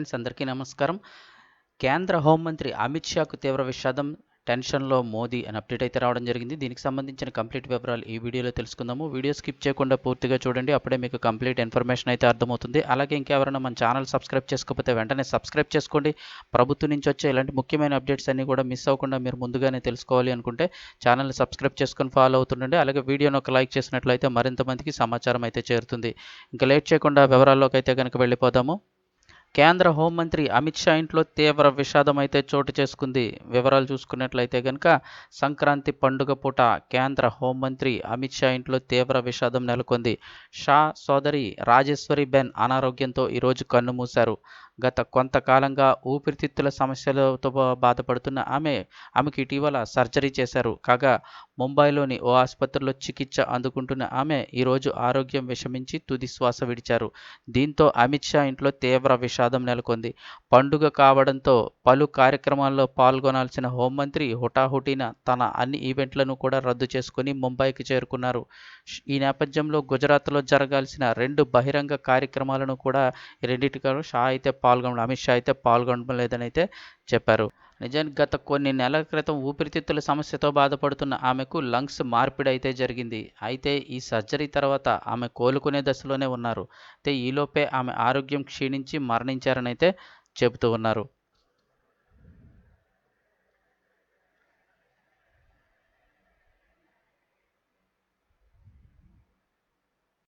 Friends అందరికీ నమస్కారం. కేంద్ర హోంమంత్రి అమిత్ షాకు తీవ్ర విషాదం టెన్షన్లో మోదీ అని అప్డేట్ అయితే రావడం జరిగింది. దీనికి సంబంధించిన కంప్లీట్ వివరాలు ఈ వీడియోలో తెలుసుకుందాము. వీడియో స్కిప్ చేయకుండా పూర్తిగా చూడండి అప్పుడే మీకు కంప్లీట్ ఇన్ఫర్మేషన్ అయితే అర్థమవుతుంది. అలాగే ఇంకెవరైనా మన ఛానల్ సబ్స్క్రైబ్ చేసుకోకపోతే వెంటనే సబ్స్క్రైబ్ చేసుకోండి. ప్రభుత్వం నుంచి వచ్చే ఇలాంటి ముఖ్యమైన అప్డేట్స్ అన్నీ కూడా మిస్ అవ్వకుండా మీరు ముందుగానే తెలుసుకోవాలి అనుకుంటే ఛానల్ని సబ్స్క్రైబ్ చేసుకొని ఫాలో అవుతుండండి. అలాగే వీడియోను ఒక లైక్ చేసినట్లయితే మరింత మందికి సమాచారం అయితే చేరుతుంది. ఇంకా లేట్ చేయకుండా వివరాల్లోకి అయితే కనుక వెళ్ళిపోదాము. కేంద్ర హోంమంత్రి అమిత్ షా ఇంట్లో తీవ్ర విషాదం అయితే చోటు చేసుకుంది. వివరాలు చూసుకున్నట్లయితే కనుక సంక్రాంతి పండుగ పూట కేంద్ర హోంమంత్రి అమిత్ షా ఇంట్లో తీవ్ర విషాదం నెలకొంది. షా సోదరి రాజేశ్వరి బెన్ అనారోగ్యంతో ఈరోజు కన్నుమూశారు గత కొంతకాలంగా ఊపిరితిత్తుల సమస్యలతో బాధపడుతున్న ఆమె ఆమెకు ఇటీవల సర్జరీ చేశారు. కాగా ముంబైలోని ఓ ఆసుపత్రిలో చికిత్స అందుకుంటున్న ఆమె ఈరోజు ఆరోగ్యం విషమించి తుది శ్వాస విడిచారు. దీంతో అమిత్ షా ఇంట్లో తీవ్ర విషాదం నెలకొంది. పండుగ కావడంతో పలు కార్యక్రమాల్లో పాల్గొనాల్సిన హోంమంత్రి హుటాహుటిన తన అన్ని ఈవెంట్లను కూడా రద్దు చేసుకుని ముంబైకి చేరుకున్నారు. ఈ నేపథ్యంలో గుజరాత్లో జరగాల్సిన రెండు బహిరంగ కార్యక్రమాలను కూడా ఈ రెండింటిలో షా అయితే పాల్గొనడం అమిత్ షా అయితే పాల్గొనలేదని అయితే చెప్పారు. నిజానికి గత కొన్ని నెలల క్రితం ఊపిరితిత్తుల సమస్యతో బాధపడుతున్న ఆమెకు లంగ్స్ మార్పిడి అయితే జరిగింది. అయితే ఈ సర్జరీ తర్వాత ఆమె కోలుకునే దశలోనే ఉన్నారు. అయితే ఈలోపే ఆమె ఆరోగ్యం క్షీణించి మరణించారని అయితే చెబుతూ ఉన్నారు.